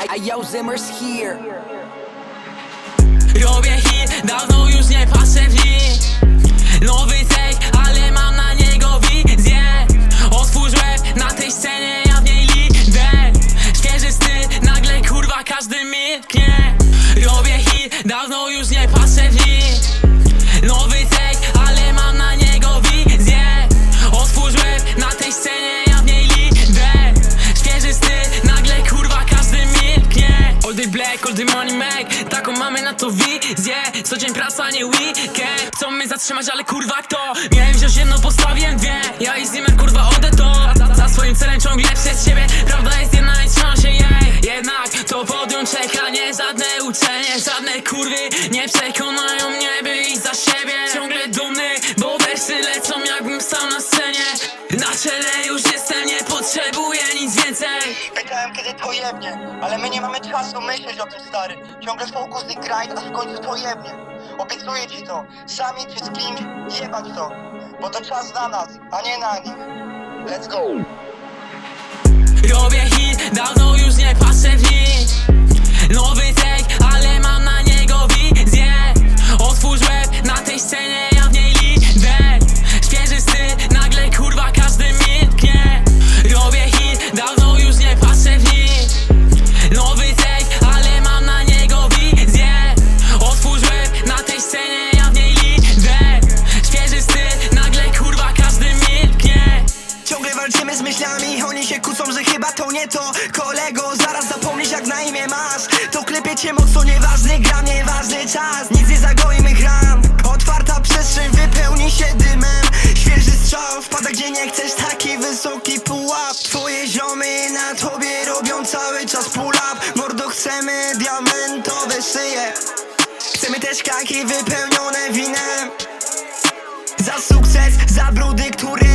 I, yo, Zimmer's here. Robię hit, dawno już nie patrzę w Nowy take, ale mam na niego wizję. Otwórz łeb na tej scenie, ja w niej lider Świeży styl, nagle kurwa każdy milknie. Robię hit, dawno już nie patrzę w Nowy money make Taką mamy na to wizję. Co dzień praca, nie weekend. Chcą mnie zatrzymać, ale kurwa kto? Miałem wziąć jedno, postawiłem dwie. Ja i Zimmer kurwa odę to. Za, swoim celem ciągle przez siebie. Prawda jest jedna i trzymam się jej. Jednak to podium czeka Nie żadne uczenie, żadne kurwy Nie przekonają Ale my nie mamy czasu myśleć o tym stary. Ciągle fokus i grind, a w końcu to jebnie Obiecuję ci to, sami czy z kimś, jebać to. Bo to czas na nas, a nie na nich. Let's go! Robię hit, dawno już nie kłócą, że chyba to nie to. Kolego, zaraz zapomnisz jak na imię masz. To klepie cię mocno, nieważny gram, nieważny czas. Nic nie zagoi mych ram Otwarta przestrzeń wypełni się dymem. Świeży strzał wpada gdzie nie chcesz, taki wysoki pułap. Twoje ziomy na tobie robią cały czas pull up Mordo chcemy diamentowe szyje. Chcemy też kaki wypełnione winem. Za sukces, za brudy, które